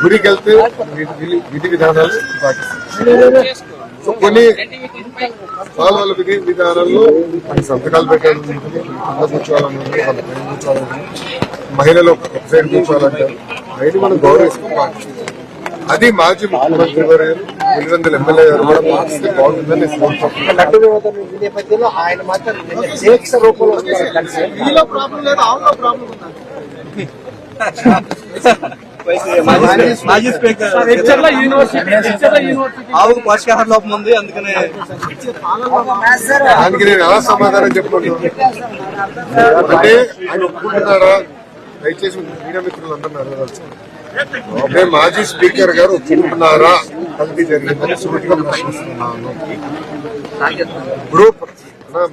గుడికి వెళ్తే విధి- విధి- విధి విధానాలు పాటిస్తాను సో కొన్ని వాళ్ళ విధి విధానాల్లో కొన్ని సంతకాలు పెట్టాలి కింద కూర్చోవాలని వాళ్ళ పైన కూర్చోవాలని. మహిళలు ఒక సైడ్ కూర్చోవాలంటారు. అవన్నీ మనం గౌరవిస్తాం పాటిస్తాం అది మాజీ ముఖ్యమంత్రి గారు పులివెందుల ఎమ్మెల్యే గారు కూడా పాటిస్తే బాగుంటుందని ప్రాబ్లం లేదు ప్రాబ్లం మాజీ స్పీకర్ ఆవుకు పోషకాహార లోపం ఉంది అందుకనే దానికి నేను ఎలా సమాధానం చెప్పుకుంటున్నాను అంటే ఆయన ఒప్పుకుంటున్నారా దయచేసి మీడియా మిత్రులు అందరూ మాజీ స్పీకర్ గారు ఒప్పుకుంటున్నారా? కల్తీ జరిగిందని సూటిగా ప్రశ్నిస్తున్నాను. గ్రూప్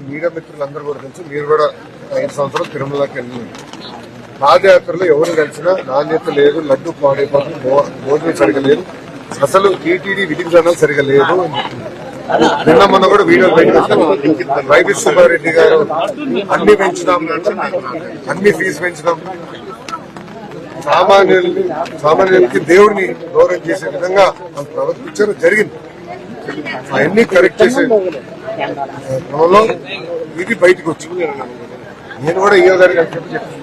మీడియా మిత్రులందరూ కూడా తెలుసు మీరు కూడా ఐదు సంవత్సరాలు తిరుమలకి వెళ్ళినారు పాదయాత్రలో ఎవరు కలిసినా నాణ్యత లేదు లడ్డు పాడైపోతుంది భోజనం సరిగా లేదు. అసలు టీటీడీ విధి విధానాలు సరిగా లేదు. నిన్న మొన్న కూడా వీడియో బయటకు వైవి సుబ్బారెడ్డి గారు అన్ని పెంచుదాం అన్ని ఫీజు పెంచుదాం. సామాన్యుల్ని సామాన్యులకి దేవుడిని గౌరవం చేసే విధంగా వాళ్ళు ప్రవర్తించడం జరిగింది. అవన్నీ కరెక్ట్ చేసే క్రమంలో ఇది బయటకు వచ్చింది. నేను కూడా ఈయో గారికి అని చెప్పి చెప్పాను.